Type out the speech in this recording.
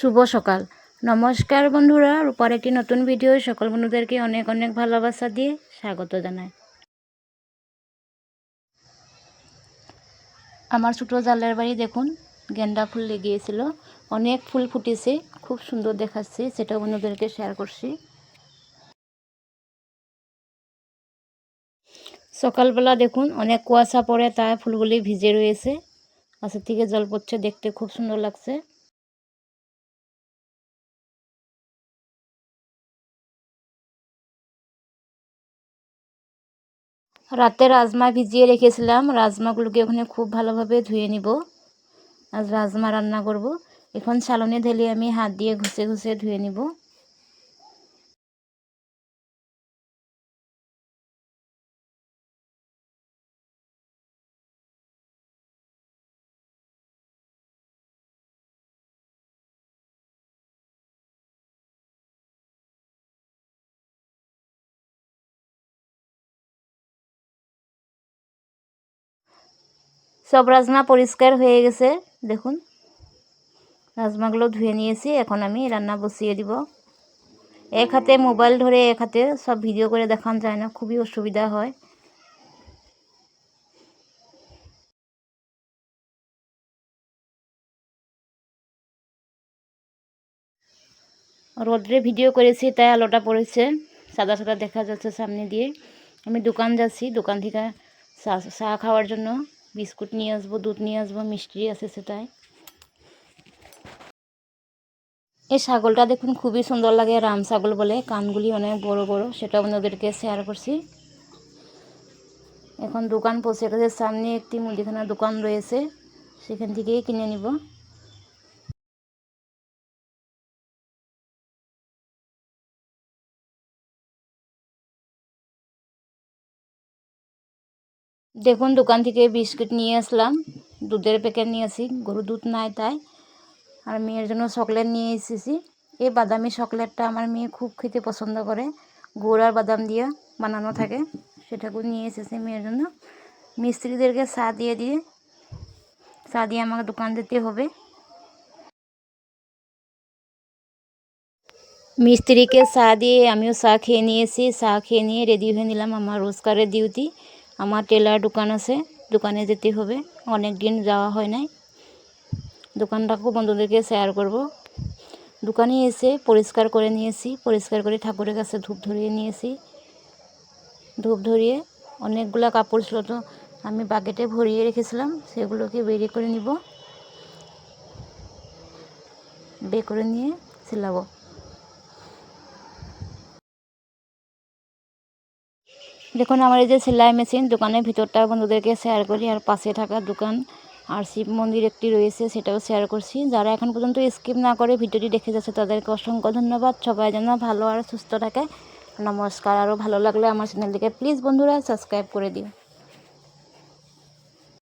শুভ সকাল। নমস্কার বন্ধুরা, রূপার একটি নতুন ভিডিও সকল বন্ধুদেরকে অনেক অনেক ভালোবাসা দিয়ে স্বাগত জানাই। আমার ছোটো জালের বাড়ি দেখুন, গেন্দা ফুল লেগিয়েছিল। অনেক ফুল ফুটেছে, খুব সুন্দর দেখাচ্ছে সেটা বন্ধুদেরকে শেয়ার করছি। সকালবেলা দেখুন, অনেক কুয়াশা পড়ে, তাই ফুলগুলি ভিজে রয়েছে। গাছের থেকে জল পড়ছে, দেখতে খুব সুন্দর লাগছে। রাতে রাজমা ভিজিয়ে রেখেছিলাম। রাজমাগুলোকে ওখানে খুব ভালোভাবে ধুয়ে নিব। আজ রাজমা রান্না করব। এখন সালনে ঢেলে আমি হাত দিয়ে ঘষে ঘষে ধুয়ে নিব। সব রাজমা পরিষ্কার হয়ে গেছে, দেখুন। রাজমাগুলো ধুয়ে নিয়েছি, এখন আমি রান্না বসিয়ে দিব। এক হাতে মোবাইল ধরে, এক হাতে সব ভিডিও করে দেখান যায় না, খুবই অসুবিধা হয়। রোদ্রে ভিডিও করেছি, তাই আলোটা পড়েছে। সাদা সাদা দেখা যাচ্ছে সামনে দিয়ে। আমি দোকান যাচ্ছি, দোকান থেকে চা খাওয়ার জন্য। বিস্কুট নিয়ে আসব, দুধ নিয়ে আসব, মিষ্টি আছে সেটাই। এই ছাগলটা দেখুন খুবই সুন্দর লাগে, রাম ছাগল বলে, কানগুলি অনেক বড় বড়, সেটা ওদেরকে শেয়ার করছি। এখন দোকান পৌঁছে গেছে, সামনে একটি মুদিখানা দোকান রয়েছে, সেখান থেকেই কিনে নিব। দেখুন, দোকান থেকে বিস্কুট নিয়ে আসলাম, দুধের প্যাকেট নিয়ে আসি গরু দুধ নাই তাই, আর মেয়ের জন্য চকলেট নিয়ে এসেছি। এই বাদামি চকলেটটা আমার মেয়ে খুব খেতে পছন্দ করে, গুড় আর বাদাম দিয়ে বানানো থাকে সেটাকেও নিয়ে এসেছি মেয়ের জন্য। মিস্ত্রিদেরকে চা দিয়ে দিয়ে, চা দিয়ে আমাকে দোকান দিতে হবে। মিস্ত্রিকে চা দিয়ে আমিও চা খেয়ে নিয়েছি, চা খেয়ে নিয়ে রেডি হয়ে নিলাম আমার রোজগারের ডিউটি আমার টেলার দোকান আছে, দোকানে যেতে হবে। অনেক দিন যাওয়া হয় নাই। দোকানটাকেও বন্ধুদেরকে শেয়ার করব। দোকানে এসে পরিষ্কার করে নিয়েছি, পরিষ্কার করে ঠাকুরের কাছে ধূপ ধরিয়ে নিয়েছি। ধূপ ধরিয়ে অনেকগুলো কাপড় ছিল তো আমি বাকেটে ভরিয়ে রেখেছিলাম, সেগুলোকে বেরিয়ে করে নিব। বে করে নিয়ে সিলাবো। দেখুন, আমার এই যে সেলাই মেশিন, দোকানের ভিতরটা বন্ধুদেরকে শেয়ার করি, আর পাশে থাকা দোকান, আর শিব মন্দির একটি রয়েছে, সেটাও শেয়ার করছি। যারা এখন পর্যন্ত স্কিপ না করে ভিডিওটি দেখে যাচ্ছে, তাদেরকে অসংখ্য ধন্যবাদ। সবাই যেন ভালো আর সুস্থ থাকে। নমস্কার, আরও ভালো লাগলে আমার চ্যানেলটিকে প্লিজ বন্ধুরা সাবস্ক্রাইব করে দিও।